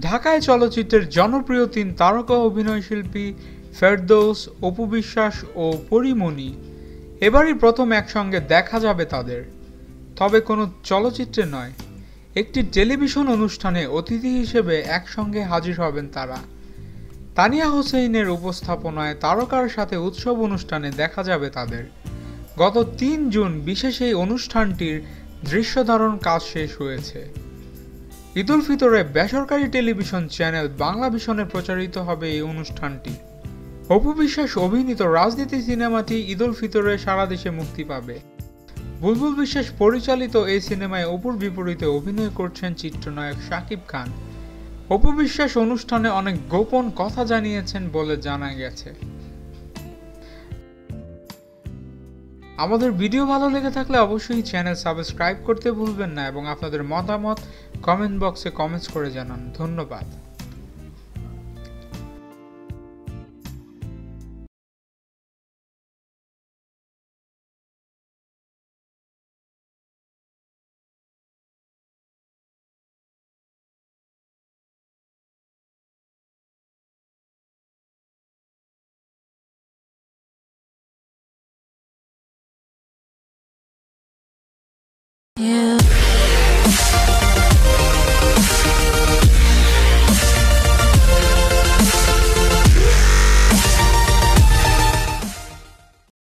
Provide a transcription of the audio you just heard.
ঢাকায় চলচ্চিত্রের জনপ্রিয় তিন তারকা অভিনয়শিল্পী ফেরদৌস, অপু বিশ্বাস ও পরিমণি। এবারই প্রথম একসঙ্গে দেখা যাবে তাদের। তবে কোনো চলচ্চিত্রে নয়, একটি টেলিভিশন অনুষ্ঠানে অতিথি হিসেবে একসঙ্গে হাজির হবেন তারা। তানিয়া হোসেইনের উপস্থাপনায় তারকার সাথে উৎসব অনুষ্ঠানে দেখা যাবে তাদের। গত তিন জুন বিশেষ এই অনুষ্ঠানটির দৃশ্যধারণ কাজ শেষ হয়েছে। ঈদুল ফিতরে বেসরকারি টেলিভিশন চ্যানেল বাংলা ভিশনে প্রচারিত হবে এই অনুষ্ঠানটি। অপু বিশ্বাস অভিনীত রাজনীতি সিনেমাটি ঈদুল ফিতরে সারা দেশে মুক্তি পাবে। বুলবুল বিশ্বাস পরিচালিত এই সিনেমায় অপুর বিপরীতে অভিনয় করছেন চিত্রনায়ক শাকিব খান। অপু বিশ্বাস অনুষ্ঠানে অনেক গোপন কথা জানিয়েছেন বলে জানা গেছে। আমাদের ভিডিও ভালো লেগে থাকলে অবশ্যই চ্যানেল সাবস্ক্রাইব করতে ভুলবেন না এবং আপনাদের মতামত কমেন্ট বক্সে কমেন্টস করে জানান। ধন্যবাদ।